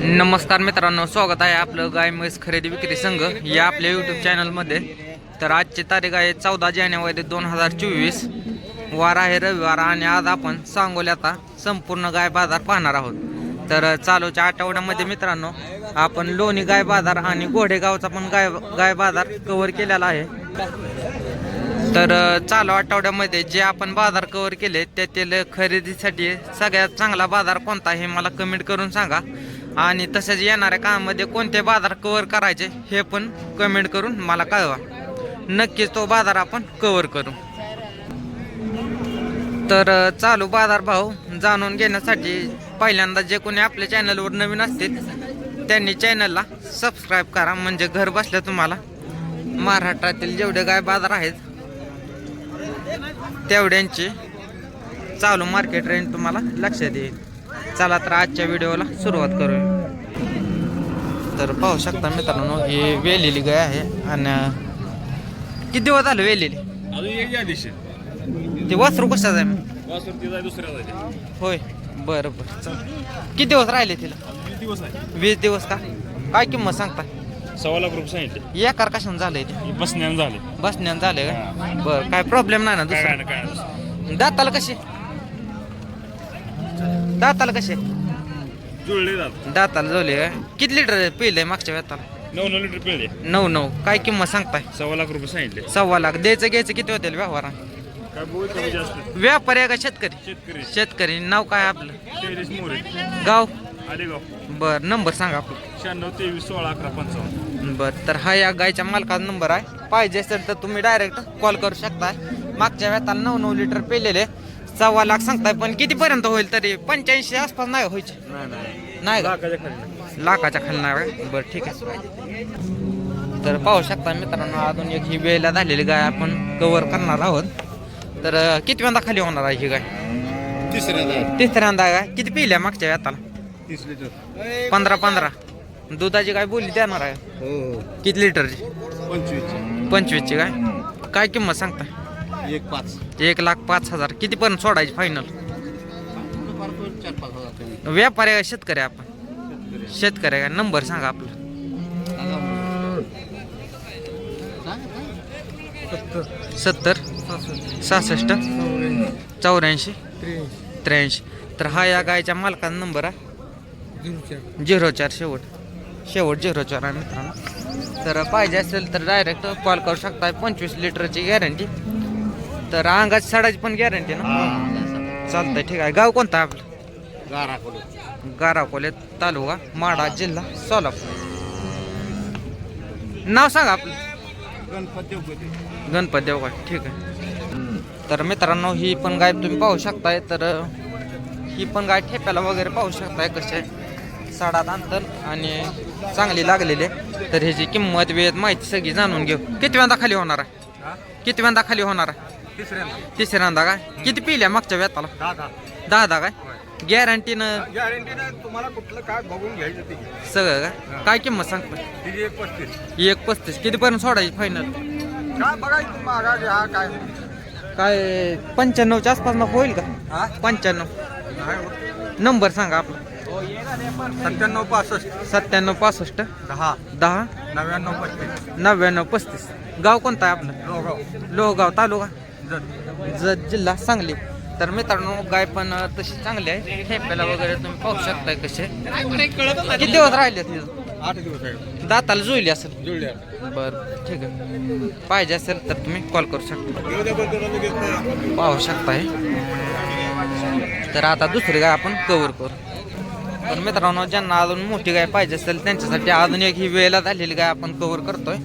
नमस्कार मित्रांनो स्वागत आहे आपलं गाय म्हैस खरेदी विक्री संघ या आपल्या यूट्यूब चॅनलमध्ये तर आजची तारीख आहे चौदा जानेवारी दोन हजार चोवीस. वार आहे रविवार आणि आज आपण सांगोल्या आता संपूर्ण गाय बाजार पाहणार आहोत. तर चालूच्या आठवड्यामध्ये मित्रांनो आपण लोणी गाय बाजार आणि घोडेगावचा पण गाय गाय बाजार कव्हर केलेला आहे. तर चालू आठवड्यामध्ये जे आपण बाजार कव्हर केले त्यातील खरेदीसाठी सगळ्यात चांगला बाजार कोणता हे मला कमेंट करून सांगा. आणि तसेच येणाऱ्या काळामध्ये कोणते बाजार कवर करायचे हे पण कमेंट करून मला कळवा. नक्कीच तो बाजार आपण कव्हर करू. तर चालू बाजार भाव जाणून घेण्यासाठी पहिल्यांदा जे कोणी आपल्या चॅनलवर नवीन असतील त्यांनी चॅनलला सबस्क्राईब करा. म्हणजे घर बसल्या तुम्हाला महाराष्ट्रातील जेवढे गाय बाजार आहेत तेवढ्यांची चालू मार्केट रेंज तुम्हाला लक्षात येईल. चला तर आजच्या व्हिडिओला सुरुवात करूया. तर पाहू शकता मित्रांनो ही वेलेली गाय आहे आणि किती दिवस झाले वेलेली? या ते वासरू कशाचं आहे जाय होय बरं बरं चल. किती दिवस राहिले तिला? वीस दिवस का? काय किंमत सांगता? सव्वा लाख रुपये सांगितले. एकार कशाने झालंय ते? बसण्यानं झाले. बसण्यानं झालंय का? बरं काय प्रॉब्लेम नाही ना दुसरा? दाताला कसे दाताला कसे? जुळले जात दाताला जोले किती लिटर पिलंय मागच्या वेताला नऊ नऊ लिटर पिळले. नऊ नऊ. काय किंमत सांगताय? सव्वा लाख रुपये सांगितले. सव्वा लाख. द्यायचं घ्यायचं किती होतील व्यवहारा काय बोल कमी जास्त. व्यापारी आहे का शेतकरी? शेतकरी. शेतकरी. नाव काय आपलं? मोरे. गाव? आलेगाव बर नंबर सांगा आपलं. शहाण्णव तेवीस सोळा अकरा पंचावन्न. बर तर हा या गायच्या मालकाचा नंबर आहे. पाहिजे असेल तर तुम्ही डायरेक्ट कॉल करू शकता मागच्या वेताला नऊ नऊ लिटर पेलेले. सव्वा लाख सांगताय पण कितीपर्यंत होईल तरी पंच्याऐंशी आसपास नाही व्हायचे नाही का? लाखाच्या खाली. लाखाच्या खाली नाही का? बरं ठीक आहे. तर पाहू शकता मित्रांनो अजून एक ही वेळेला झालेली गाय आपण कव्हर करणार आहोत. तर कितव्यांदा खाली होणार आहे ही गाय? तिसऱ्या तिसऱ्यांदा गाय किती पिल्या मागच्या लिटर. पंधरा पंधरा. दुधाची गाय बोली देणार आहे. हो किती लिटरची? पंचवीस पंचवीसची गाय? काय किंमत सांगता एक पाच. एक लाख पाच हजार. कितीपर्यंत सोडायची फायनल चार पाच हजार व्यापारी आहे का शेतकरी आहे आपण. शेतकरी आहे का? नंबर सांगा आपला. सत्तर. सहासष्ट. चौऱ्याऐंशी. त्र्याऐंशी. तर हा या गायच्या मालकाचा नंबर आहे. झिरो चार शेवट. शेवट झिरो चार आहे मित्रांनो. तर पाहिजे असेल तर डायरेक्ट कॉल करू शकता पंचवीस लिटरची गॅरंटी तर अंगाची सडाची पण गॅरंटी ना? चालतंय ठीक आहे. गाव कोणतं आपलं? गाराकोले. तालुका माडा जिल्हा सोलापूर. नाव सांगा आपलं. गणपती गणपती देवगड ठीक आहे. तर मित्रांनो ही पण गाय तुम्ही पाहू शकताय. तर ही पण गाय ठेप्याला वगैरे पाहू शकताय कसे आहे. साडात अंतर आणि चांगली लागलेली आहे. तर ह्याची किंमत वेळ माहिती सगळी जाणून घेऊ. किती वेळा खाली होणार आहे? किती वेळा खाली होणार आहे? तिसऱ्यांदा. तिसऱ्यांदा काय? किती पिल्या मागच्या वेताला? दहा दहा. दहा दहा काय? गॅरंटीनं? गॅरंटीनं तुम्हाला कुठलं काय बघून घ्यायचं ते. सगळं काय काय किंमत सांगता? तिची एक पस्तीस. एक पस्तीस. कितीपर्यंत सोडायची फायनल काय बघायचं मागा काय? काय पंच्याण्णवच्या आसपास मग होईल का? हा? पंच्याण्णव. नाही नंबर सांगा आपला. सत्त्याण्णव पासष्ट. सत्त्याण्णव पासष्ट. दहा. दहा. नव्याण्णव पस्तीस. नव्याण्णव पस्तीस. गाव कोणतं आहे आपलं? लोगाव लोहगाव तालुका? जत जिल्हा सांगली तर मित्रांनो गाय पण तशी चांगली आहे. ठेप्याला वगैरे तुम्ही पाहू शकताय कसे. किती दिवस राहिले आठ दिवस दाताला जुळली असेल? बरं ठीक आहे. पाहिजे असेल तर तुम्ही कॉल करू शकता. पाहू शकताय. तर आता दुसरी गाय आपण कव्हर करू. पण मित्रांनो ज्यांना अजून मोठी गाय पाहिजे असेल त्यांच्यासाठी अजून एक ही वेळेला झालेली गाय आपण कव्हर करतोय.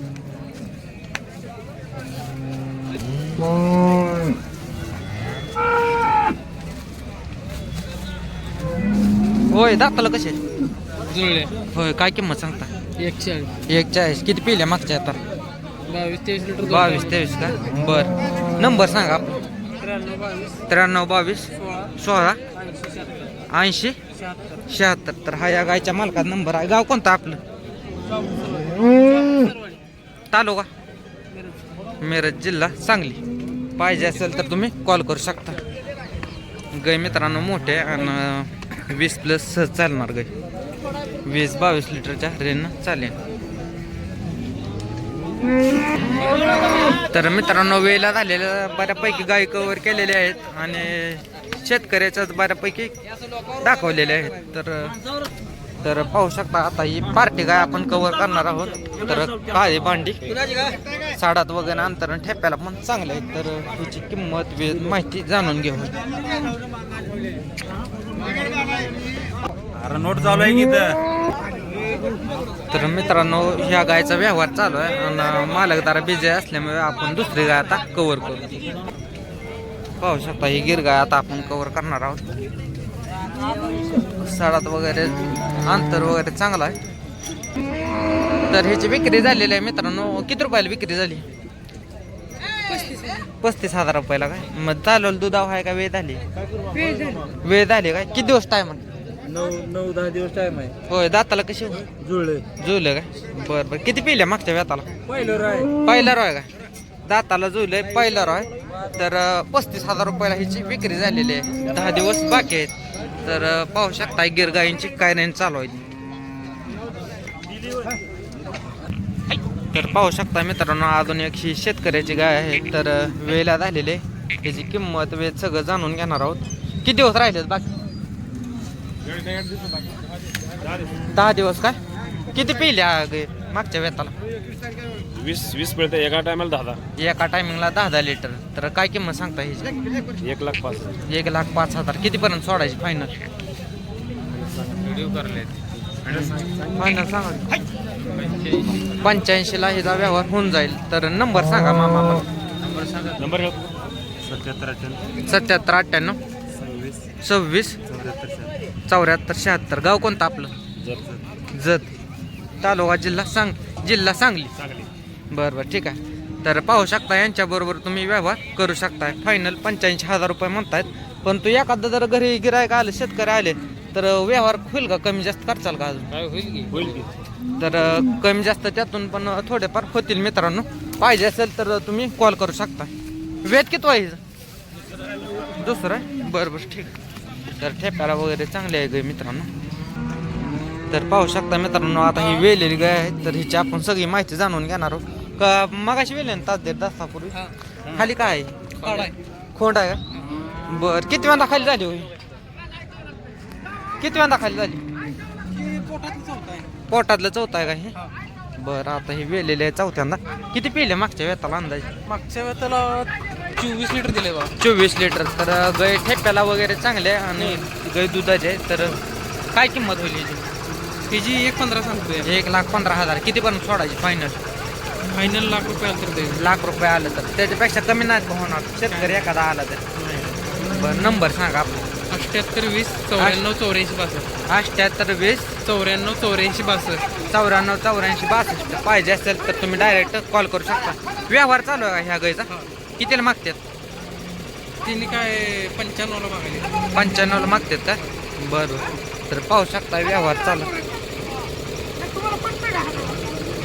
होय दाखवलं कसे जुळले. होय काय किंमत सांगता? एकशे चाळीस एक चाळीस किती पिल्या मागच्या आता बावीस तेवीस लिटर दूध बावीस तेवीस का? बर. नंबर सांगा आपला. त्र्याण्णव बावीस. त्र्याण्णव बावीस. सोळा. सोळा. ऐंशी ऐंशी? शहात्तर. शहात्तर. शहात्तर तर हा या गायच्या मालकाचा नंबर आहे. गाव कोणतं आपलं? तालुका? मिरज जिल्हा सांगली. पाहिजे असेल तर तुम्ही कॉल करू शकता. गाय मित्रांनो मोठे आणि वीस प्लस चालणार गाय. वीस बावीस लिटरच्या रेननं चालेल. तर मित्रांनो वेळेला झालेल्या बऱ्यापैकी गायी कवर केलेले आहेत आणि शेतकऱ्याच्याच बऱ्यापैकी दाखवलेले आहेत. तर तर पाहू शकता आता ही पार्टी गाय आपण कव्हर करणार आहोत. तर काळी भांडी साडात वगैरे अंतरण ठेप्याला पण चांगले आहेत. तर त्याची किंमत वेळ माहिती जाणून घेऊ. अरे नोट चालू आहे की तर मित्रांनो ह्या गायचा व्यवहार चालू आहे आणि मालकदारा बिझी असल्यामुळे आपण दुसरी गाय आता कव्हर करू. पाहू शकता ही गिर गाय आता आपण कव्हर करणार आहोत. साडात वगैरे अंतर वगैरे चांगलं आहे. तर ह्याची विक्री झालेली आहे मित्रांनो. किती रुपयाला विक्री झाली? पस्तीस हजार रुपयाला काय? मग चालवलं दुधाव आहे का? वेळ झाली. वेळ झाली काय? किती दिवस टाइम नऊ नऊ दहा दिवस टाइम आहे. होय दाताला कशी जुळले. जुळलं काय? बरं बरं. किती पिल्या मागच्या व्याताला पहिलं राय. पहिला रॉय काय? दाताला जुळलंय पहिला रॉय. तर पस्तीस हजार रुपयाला ह्याची विक्री झालेली आहे. दहा दिवस बाकी आहेत. तर पाहू शकता गिर गायींची काय नाही चालू आहे. तर पाहू शकता मित्रांनो अजून एक ही शेतकऱ्याची गाय आहे. तर वेळेला झालेली आहे. त्याची किंमत वेळ सगळं जाणून घेणार आहोत. किती दिवस राहिलेत बाकी? दहा दिवस काय? किती पिल्या मागच्या वेताला. वीस वीस मिळतं एका टायमाला दहा एका टायमिंगला दहा दहा लिटर तर काय किंमत सांगता ह्याची दहा एक लाख पाच हजार. एक लाख पाच हजार. कितीपर्यंत सोडायची फायनल फायनल सांगा. पंच्याऐंशीला ह्याचा व्यवहार होऊन जाईल. तर नंबर सांगा मामा मला. नंबर घ्या. सत्याहत्तर अठ्ठ्याण्णव. सत्याहत्तर अठ्ठ्याण्णव सव्वीस. सव्वीस चौऱ्याहत्तर शहात्तर. चौऱ्याहत्तर शहात्तर गाव कोणतं आपलं? जर जत. तालुका जिल्हा सांग जिल्हा सांगली. चांगली बरं बरं ठीक आहे. तर पाहू शकता यांच्याबरोबर तुम्ही व्यवहार करू शकताय. फायनल पंच्याऐंशी हजार रुपये म्हणतायत. पण तू एखादं जर घरी गिरायक आले शेतकरी आले तर व्यवहार होईल का? कमी जास्त करचाल का अजून? काय होईल की? होईल की. तर कमी जास्त त्यातून पण थोडेफार होतील मित्रांनो. पाहिजे असेल तर तुम्ही कॉल करू शकता. वेद किती आहे दुसरं आहे? बरं बरं ठीक. आहे. तर ठेप्याला वगैरे चांगले आहे गाय मित्रांनो. तर पाहू शकता मित्रांनो आता ही वेलेली गाय आहे तर हिची आपण सगळी माहिती जाणून घेणार आहोत. का मगाशी वेले तास दीड तासापूर्वी? खाली काय आहे? खोंड आहे. का? बर किती वेळा खाली झाली होई किती वेळा खाली झाली? पोटातलं चौथा आहे. का हे? बरं आता हे वेलेले आहे चौथ्यांदा किती पिले मागच्या वेताला अंदाजे? मागच्या वेळेला त्याला चोवीस लिटर दिले बा. चोवीस लिटर. तर गाय ठेप्याला वगैरे चांगले आणि गाय दुधाचे आहे. तर काय किंमत होईल याची? त्याची एक पंधरा सांगतोय. एक लाख पंधरा हजार. किती पण सोडायची फायनल फायनल लाख रुपये आलं तर ते. लाख रुपये आलं तर. त्याच्यापेक्षा कमी नाही होणार. शेतकरी एखादा आला तर. बरं नंबर सांगा आपला. अठ्ठ्याहत्तर वीस चौऱ्याण्णव चौऱ्याऐंशी बासष्ट. अठ्ठ्याहत्तर वीस चौऱ्याण्णव चौऱ्याऐंशी बासष्ट. चौऱ्याण्णव चौऱ्याऐंशी बासष्ट. पाहिजे असेल तर तुम्ही डायरेक्ट कॉल करू शकता. व्यवहार चालू आहे का ह्या गायचा कितीला मागतात तिने काय पंच्याण्णवला मागायले पंच्याण्णवला मागतात का? बरं. तर पाहू शकता व्यवहार चालू.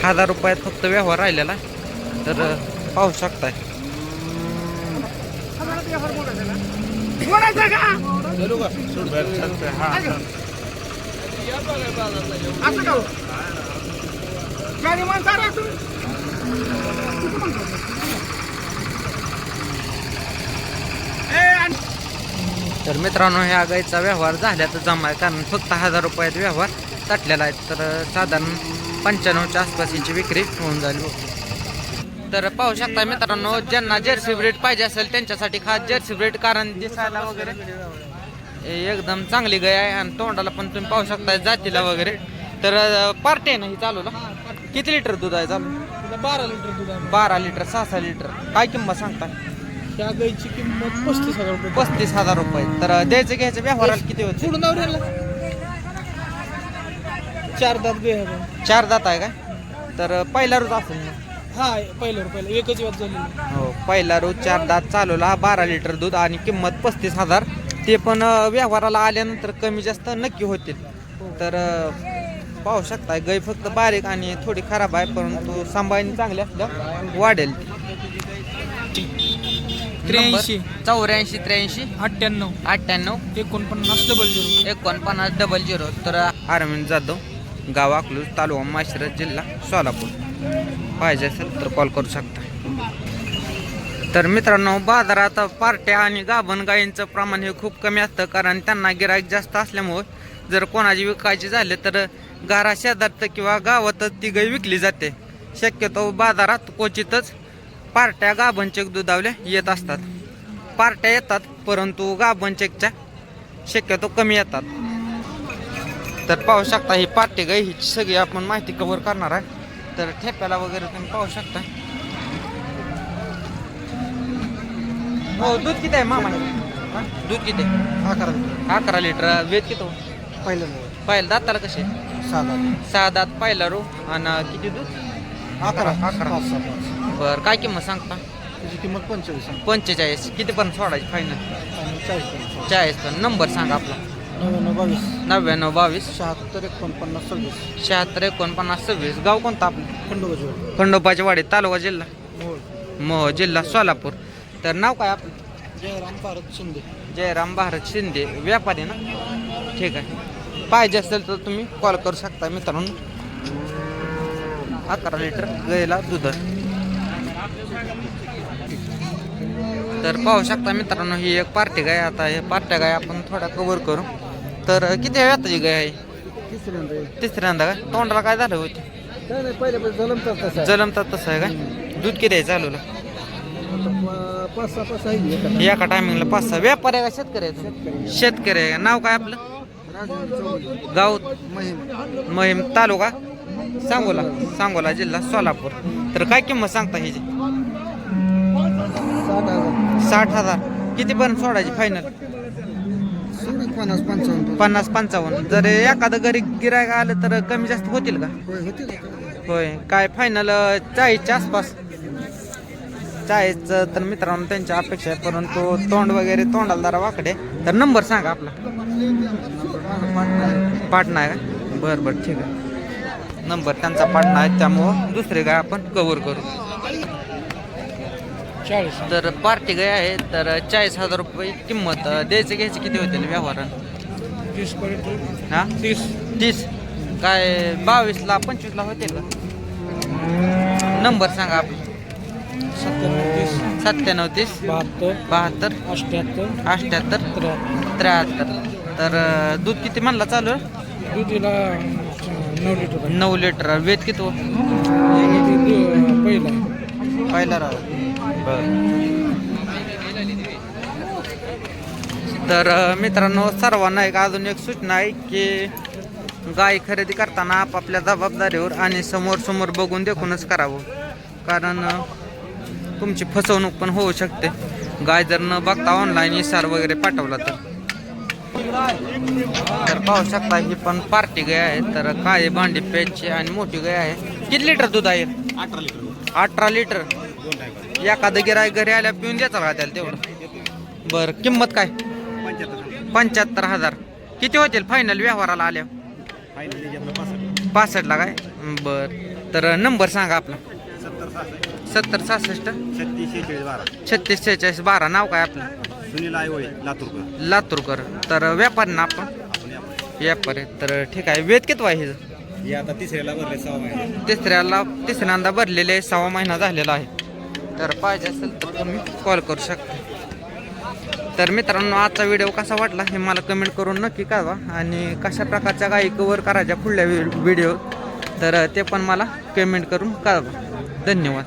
हजार रुपयात फक्त व्यवहार राहिलेला. तर पाहू शकताय. तर मित्रांनो ह्या गाईचा व्यवहार झाल्याचा जमा आहे कारण फक्त हजार रुपयात व्यवहार. तटलेला आहे. तर साधारण पंच्याण्णवच्या आसपास याची विक्री होऊन झाली. तर पाहू शकता मित्रांनो ज्यांना जर्सी ब्रेड पाहिजे असेल त्यांच्यासाठी खास जर्सी ब्रेड कारण दिसायला वगैरे एकदम चांगली गाय आहे आणि तोंडाला पण तुम्ही पाहू शकता जातीला वगैरे. तर पार्टी आहे ना ही चालूला किती लिटर दूध आहे चालू? बारा लिटर दूध आहे. बारा लिटर सहा सहा लिटर. काय किंमत सांगता त्या गाईची किंमत पस्तीस हजार रुपये. पस्तीस हजार रुपये. तर द्यायचं घ्यायचं व्यवहाराला किती होते? सोडून चार दात आहे बा. चार दात आहे का? तर पहिला रोज असेल ना? हा पहिलं रुपयाला एकच वाद झालेली हो पहिला रोज चार दात चालवला. बारा लिटर दूध आणि किंमत पस्तीस हजार. ते पण अं, व्यवहाराला आल्यानंतर कमी जास्त नक्की होतील. तर अं, पाहू शकता गाय फक्त बारीक आणि थोडी खराब आहे परंतु सांभाळणी चांगली असल्या वाढेल. त्र्याऐंशी. चौऱ्याऐंशी त्र्याऐंशी. अठ्ठ्याण्णव. अठ्ठ्याण्णव. एकोणपन्नास डबल झिरो एकोणपन्नास डबल झिरो तर अरविंद जाधव. गाव अकलूज तालुका माशिरस जिल्हा सोलापूर. पाहिजे असेल तर कॉल करू शकता. तर मित्रांनो बाजारात पार्ट्या आणि गाभण गायींचं प्रमाण हे खूप कमी असतं कारण त्यांना गिराईक जास्त असल्यामुळे जर कोणाची विकायची झाले तर घरा शेजारत किंवा गावातच ती गाय विकली जाते. शक्यतो बाजारात क्वचितच पार्ट्या गाभणचेक दुधावल्या येत असतात. पार्ट्या येतात परंतु गाभणचेकच्या शक्यतो कमी येतात. तर पाहू शकता ही पार्टी गाय हिची सगळी आपण माहिती कव्हर करणार आहे. तर ठेप्याला वगैरे तुम्ही पाहू शकता. हो दूध किती आहे मामा? हा? दूध किती आहे? अकरा अकरा लिटर. वेद किती हो? पहिलं पहिलं दाताला कसे? साधा सहा दात पहिला रो. आणि किती दूध? अकरा. अकरा. सहा बरं काय किंमत सांगता? त्याची किंमत पंचेचाळीस. पंचेचाळीस. किती पण सोडायची फायनल चाळीस. चाळीस पण नंबर सांगा आपला. नव्याण्णव बावीस. नव्याण्णव बावीस. शहात्तर एकोणपन्नास सव्वीस. शहात्तर एकोणपन्नास सव्वीस. गाव कोणतं आपलं? खंडोबाजी खंडोबाची वाडी तालुका जिल्हा. मोह जिल्हा सोलापूर. तर नाव काय आपलं? जयराम भारत शिंदे. जयराम भारत शिंदे. व्यापारी ना? ठीक आहे. पाहिजे असेल तर तुम्ही कॉल करू शकता मित्रांनो. अकरा लिटर गायला दूध. तर पाहू शकता मित्रांनो ही एक पार्टी गाय. आता हे पार्ट्या गाय आपण थोडा कव्हर करू. तर किती व्याताची गाय आहे? तिसऱ्यांदा तिसऱ्यांदा काय तोंडाला काय झालं होती? काय नाही पहिल्यापासून जलम तर तसं. जलमतात तसं आहे काय दूध किती आहे चालूला? पाच सहा पाच आहे एका टायमिंगला पाच सहा. व्यापारी आहे का शेतकरी आहे तुम्ही? शेतकरी आहे. का? नाव काय आपलं? गाव महिम. तालुका? सांगोला. सांगोला जिल्हा सोलापूर. तर काय किंमत सांगता ह्याची? साठ हजार. साठ हजार. किती पर्यंत सोडायची फायनल सोडा पन्नास पंचावन्न पन्नास पंचावन्न. जर एखादं घरी गिरायक आलं तर कमी जास्त होतील का? होय होतील होय. काय फायनल चाळीसच्या आसपास. चाळीसचं तर मित्रांनो त्यांची अपेक्षा आहे परंतु तोंड वगैरे तोंडाला जरा वाकडे तर नंबर सांगा आपला. पाटणा आहे का? बरं बरं ठीक आहे. नंबर त्यांचा पाटणा आहे त्यामुळं दुसरे गाय आपण कव्हर करू. चाळीस. तर पार्टी गाय आहे? तर चाळीस हजार रुपये किंमत द्यायचं घ्यायची किती होतील व्यवहारानं तीस पर्यंत. हा? तीस. तीस. काय बावीसला पंचवीसला होतील का? नंबर सांगा आपला. सत्त्याण्णव तीस. सत्त्याण्णव तीस. बहात्तर. बहात्तर. अठ्ठ्याहत्तर अठ्ठ्याहत्तर त्र्याहत्तर. त्र्याहत्तर. तर अं, दूध किती म्हणला चालू? आहे? दुधीला नऊ लिटर. आहे. नऊ लिटर. वेद किती हो? आणि ते दु- पहिलं. आहे पहिला राव तर मित्रांनो सर्वांना एक अजून एक सूचना आहे की गाय खरेदी करताना आपापल्या जबाबदारीवर आणि समोर समोर बघून देखूनच करावं. कारण तुमची फसवणूक पण होऊ शकते. गाय जर न बघता ऑनलाईन इसार वगैरे पाठवला तर. तर पाहू शकता ही पण पार्टी गाय आहे. तर काळे भांडी प्यायची आणि मोठी गाय आहे. किती लिटर दूध आहे? अठरा लिटर अठरा लिटर? एखादं गिराय घरी आल्या पिऊन द्यायचा का त्याला तेवढं? बरं किंमत काय? पंच्याहत्तर हजार. किती होतील फायनल व्यवहाराला आल्या पासष्टला काय? बर. तर नंबर सांगा आपला. सत्तर सहासष्ट. छत्तीस शेहेचाळीस बारा. छत्तीस शेहेचाळीस बारा नाव काय आपलं? सुनील आयवळे लातूरकर. लातूरकर तर व्यापारी ना आपण व्यापारी. तर ठीक आहे वेद किती आहे आता तिसऱ्याला भरले सहा महिने. तिसऱ्याला तिसऱ्यांदा भरलेले सहा महिना झालेला आहे. तर पाहिजे असेल तर तुम्ही कॉल करू शकता. तर मित्रांनो आजचा व्हिडिओ कसा वाटला हे मला कमेंट करून नक्की कळवा आणि कशा प्रकारच्या गायी कवर करायच्या पुढल्या व्हिडिओ तर ते पण मला कमेंट करून कळवा. धन्यवाद.